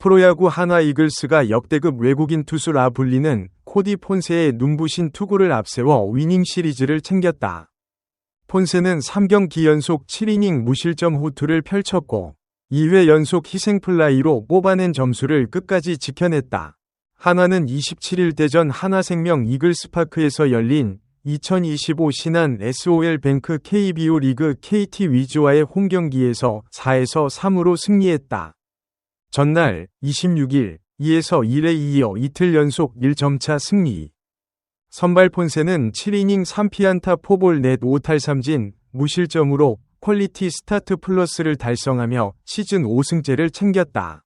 프로야구 한화 이글스가 역대급 외국인 투수라 불리는 코디 폰세의 눈부신 투구를 앞세워 위닝 시리즈를 챙겼다. 폰세는 3경기 연속 7이닝 무실점 호투를 펼쳤고 2회 연속 희생플라이로 뽑아낸 점수를 끝까지 지켜냈다. 한화는 27일 대전 한화생명 이글스파크에서 열린 2025 신한 SOL뱅크 KBO 리그 KT 위즈와의 홈경기에서 4에서 3으로 승리했다. 전날 26일 2에서 1에 이어 이틀 연속 1점차 승리. 선발 폰세는 7이닝 3피안타 포볼 넷 5탈 3진 무실점으로 퀄리티 스타트 플러스를 달성하며 시즌 5승째를 챙겼다.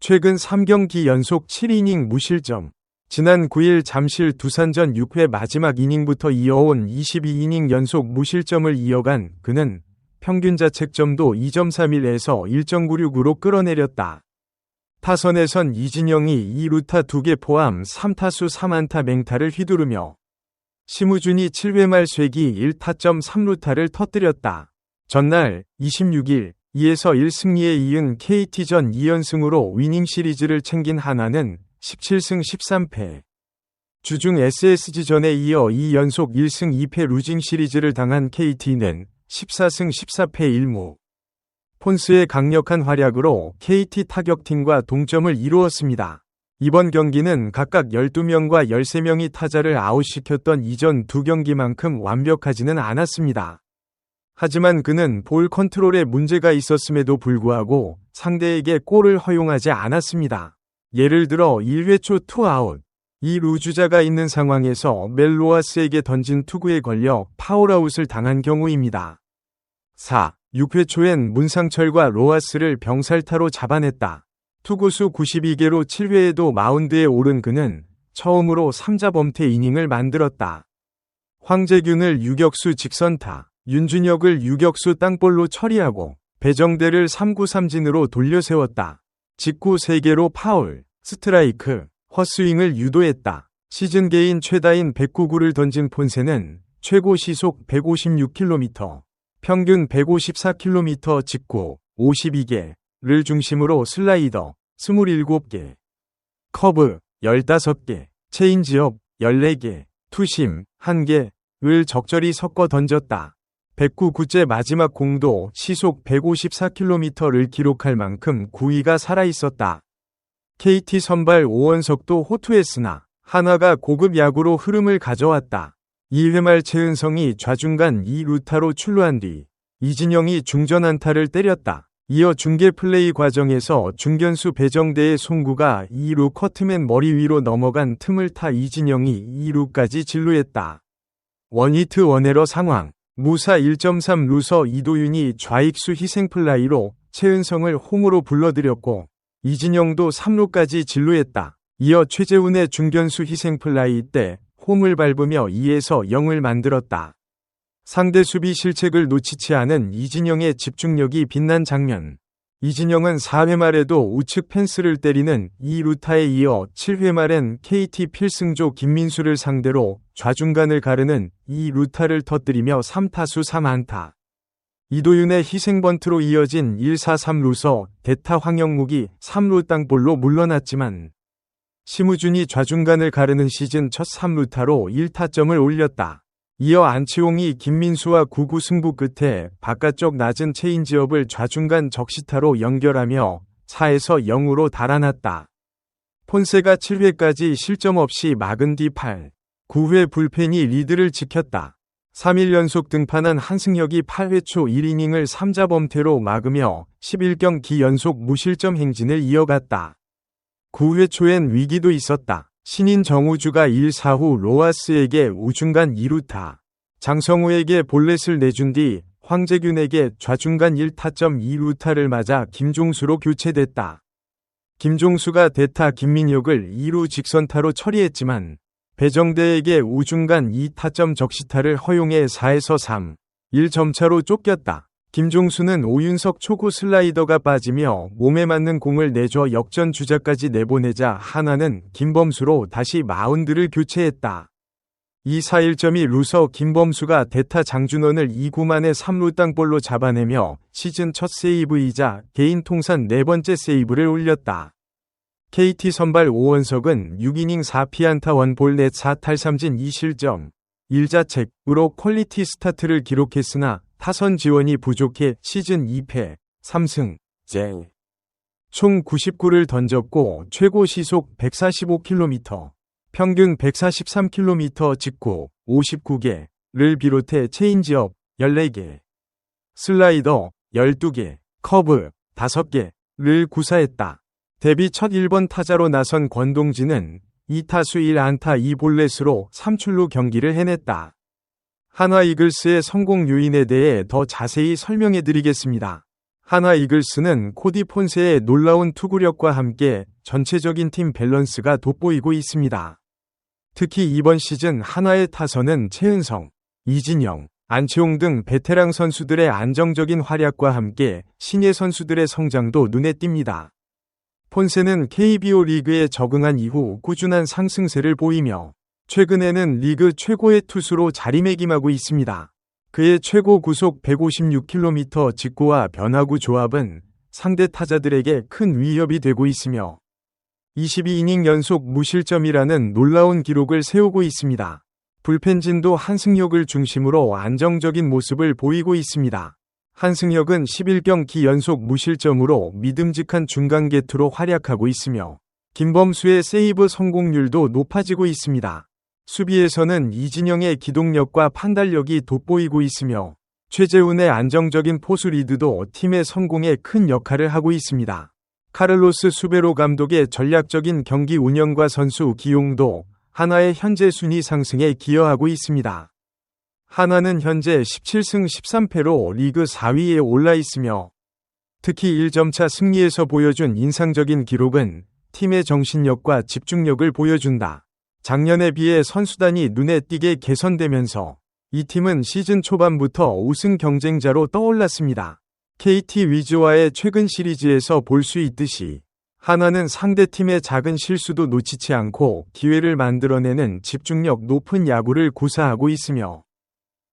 최근 3경기 연속 7이닝 무실점. 지난 9일 잠실 두산전 6회 마지막 이닝부터 이어온 22이닝 연속 무실점을 이어간 그는 평균 자책점도 2.31에서 1.96으로 끌어내렸다. 타선에선 이진영이 2루타 2개 포함 3타수 3안타 맹타를 휘두르며 심우준이 7회 말 쇠기 1타점 3루타를 터뜨렸다. 전날 26일 2에서 1승리에 이은 KT전 2연승으로 위닝 시리즈를 챙긴 하나는 17승 13패. 주중 SSG전에 이어 2연속 1승 2패 루징 시리즈를 당한 KT는 14승 14패 1무. 폰스의 강력한 활약으로 KT 타격팀과 동점을 이루었습니다. 이번 경기는 각각 12명과 13명이 타자를 아웃시켰던 이전 두 경기만큼 완벽하지는 않았습니다. 하지만 그는 볼 컨트롤에 문제가 있었음에도 불구하고 상대에게 골을 허용하지 않았습니다. 예를 들어 1회 초 투아웃. 이 루주자가 있는 상황에서 멜로아스에게 던진 투구에 걸려 파울아웃을 당한 경우입니다. 4. 6회 초엔 문상철과 로아스를 병살타로 잡아냈다. 투구수 92개로 7회에도 마운드에 오른 그는 처음으로 3자 범퇴 이닝을 만들었다. 황재균을 유격수 직선타, 윤준혁을 유격수 땅볼로 처리하고 배정대를 3구 3진으로 돌려세웠다. 직구 3개로 파울, 스트라이크, 헛스윙을 유도했다. 시즌 개인 최다인 109구를 던진 폰세는 최고 시속 156km, 평균 154km 직구 52개를 중심으로 슬라이더 27개, 커브 15개, 체인지업 14개, 투심 1개를 적절히 섞어 던졌다. 109구째 마지막 공도 시속 154km를 기록할 만큼 구위가 살아있었다. KT 선발 오원석도 호투했으나 하나가 고급 야구로 흐름을 가져왔다. 2회 말 최은성이 좌중간 2루타로 출루한 뒤 이진영이 중전 안타를 때렸다. 이어 중계 플레이 과정에서 중견수 배정대의 송구가 2루 커트맨 머리 위로 넘어간 틈을 타 이진영이 2루까지 진루했다. 원히트 원에러 상황 무사 1.3 루서 이도윤이 좌익수 희생플라이로 최은성을 홈으로 불러들였고 이진영도 3루까지 진루했다. 이어 최재훈의 중견수 희생플라이 때 홈을 밟으며 2에서 0을 만들었다. 상대 수비 실책을 놓치지 않은 이진영의 집중력이 빛난 장면. 이진영은 4회 말에도 우측 펜스를 때리는 이 루타에 이어 7회 말엔 KT 필승조 김민수를 상대로 좌중간을 가르는 이 루타를 터뜨리며 3타수 3안타. 이도윤의 희생번트로 이어진 1-4-3루서 대타 황영묵이 3루 땅볼로 물러났지만 심우준이 좌중간을 가르는 시즌 첫 3루타로 1타점을 올렸다. 이어 안치홍이 김민수와 9구 승부 끝에 바깥쪽 낮은 체인지업을 좌중간 적시타로 연결하며 4에서 0으로 달아났다. 폰세가 7회까지 실점 없이 막은 뒤 8, 9회 불펜이 리드를 지켰다. 3일 연속 등판한 한승혁이 8회 초 1이닝을 3자 범퇴로 막으며 11경기 연속 무실점 행진을 이어갔다. 9회 초엔 위기도 있었다. 신인 정우주가 1, 4후 로아스에게 우중간 2루타, 장성우에게 볼넷을 내준 뒤 황재균에게 좌중간 1타점 2루타를 맞아 김종수로 교체됐다. 김종수가 대타 김민혁을 2루 직선타로 처리했지만 배정대에게 우중간 2타점 적시타를 허용해 4에서 3, 1점차로 쫓겼다. 김종수는 오윤석 초구 슬라이더가 빠지며 몸에 맞는 공을 내줘 역전 주자까지 내보내자 하나는 김범수로 다시 마운드를 교체했다. 2-4-1점이 루서 김범수가 대타 장준원을 2구 만에 3루 땅볼로 잡아내며 시즌 첫 세이브이자 개인 통산 네 번째 세이브를 올렸다. KT 선발 오원석은 6이닝 4피안타 1볼 넷 4탈삼진 2실점 1자책으로 퀄리티 스타트를 기록했으나 타선 지원이 부족해 시즌 2패 3승 제. 총 99를 던졌고 최고 시속 145km, 평균 143km 직구 59개를 비롯해 체인지업 14개, 슬라이더 12개, 커브 5개를 구사했다. 데뷔 첫 1번 타자로 나선 권동진은 2타수 1안타 2볼넷으로 3출루 경기를 해냈다. 한화 이글스의 성공 요인에 대해 더 자세히 설명해 드리겠습니다. 한화 이글스는 코디 폰세의 놀라운 투구력과 함께 전체적인 팀 밸런스가 돋보이고 있습니다. 특히 이번 시즌 한화의 타선은 최은성, 이진영, 안치홍 등 베테랑 선수들의 안정적인 활약과 함께 신예 선수들의 성장도 눈에 띕니다. 폰세는 KBO 리그에 적응한 이후 꾸준한 상승세를 보이며 최근에는 리그 최고의 투수로 자리매김하고 있습니다. 그의 최고 구속 156km 직구와 변화구 조합은 상대 타자들에게 큰 위협이 되고 있으며 22이닝 연속 무실점이라는 놀라운 기록을 세우고 있습니다. 불펜진도 한승혁을 중심으로 안정적인 모습을 보이고 있습니다. 한승혁은 11경기 연속 무실점으로 믿음직한 중간 게투로 활약하고 있으며 김범수의 세이브 성공률도 높아지고 있습니다. 수비에서는 이진영의 기동력과 판단력이 돋보이고 있으며 최재훈의 안정적인 포수 리드도 팀의 성공에 큰 역할을 하고 있습니다. 카를로스 수베로 감독의 전략적인 경기 운영과 선수 기용도 하나의 현재 순위 상승에 기여하고 있습니다. 하나는 현재 17승 13패로 리그 4위에 올라 있으며 특히 1점차 승리에서 보여준 인상적인 기록은 팀의 정신력과 집중력을 보여준다. 작년에 비해 선수단이 눈에 띄게 개선되면서 이 팀은 시즌 초반부터 우승 경쟁자로 떠올랐습니다. KT 위즈와의 최근 시리즈에서 볼 수 있듯이 하나는 상대팀의 작은 실수도 놓치지 않고 기회를 만들어내는 집중력 높은 야구를 구사하고 있으며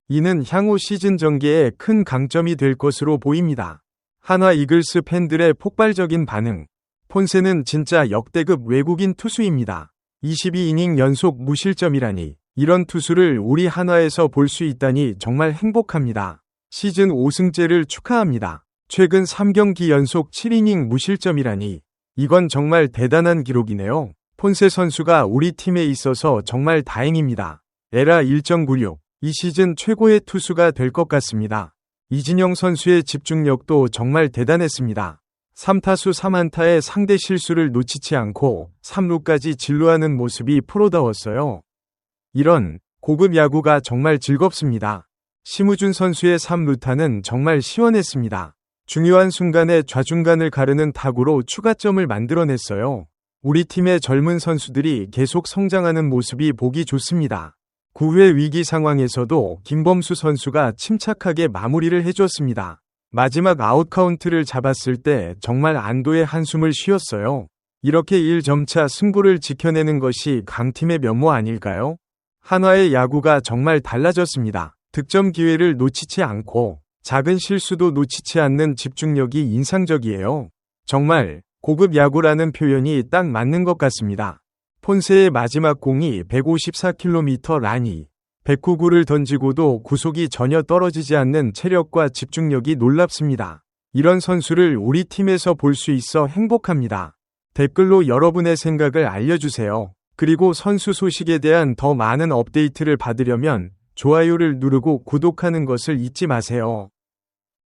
이는 향후 시즌 전개에 큰 강점이 될 것으로 보입니다. 하나 이글스 팬들의 폭발적인 반응. 폰세는 진짜 역대급 외국인 투수입니다. 22이닝 연속 무실점이라니 이런 투수를 우리 한화에서 볼 수 있다니 정말 행복합니다. 시즌 5승째를 축하합니다. 최근 3경기 연속 7이닝 무실점이라니 이건 정말 대단한 기록이네요. 폰세 선수가 우리 팀에 있어서 정말 다행입니다. 에라 1.96 이 시즌 최고의 투수가 될 것 같습니다. 이진영 선수의 집중력도 정말 대단했습니다. 3타수 3안타의 상대 실수를 놓치지 않고 3루까지 진루하는 모습이 프로다웠어요. 이런 고급 야구가 정말 즐겁습니다. 심우준 선수의 3루타는 정말 시원했습니다. 중요한 순간에 좌중간을 가르는 타구로 추가점을 만들어냈어요. 우리 팀의 젊은 선수들이 계속 성장하는 모습이 보기 좋습니다. 9회 위기 상황에서도 김범수 선수가 침착하게 마무리를 해줬습니다. 마지막 아웃카운트를 잡았을 때 정말 안도의 한숨을 쉬었어요. 이렇게 1점차 승부를 지켜내는 것이 강팀의 면모 아닐까요? 한화의 야구가 정말 달라졌습니다. 득점 기회를 놓치지 않고 작은 실수도 놓치지 않는 집중력이 인상적이에요. 정말 고급 야구라는 표현이 딱 맞는 것 같습니다. 폰세의 마지막 공이 154km 라니 109구를 던지고도 구속이 전혀 떨어지지 않는 체력과 집중력이 놀랍습니다. 이런 선수를 우리 팀에서 볼 수 있어 행복합니다. 댓글로 여러분의 생각을 알려주세요. 그리고 선수 소식에 대한 더 많은 업데이트를 받으려면 좋아요를 누르고 구독하는 것을 잊지 마세요.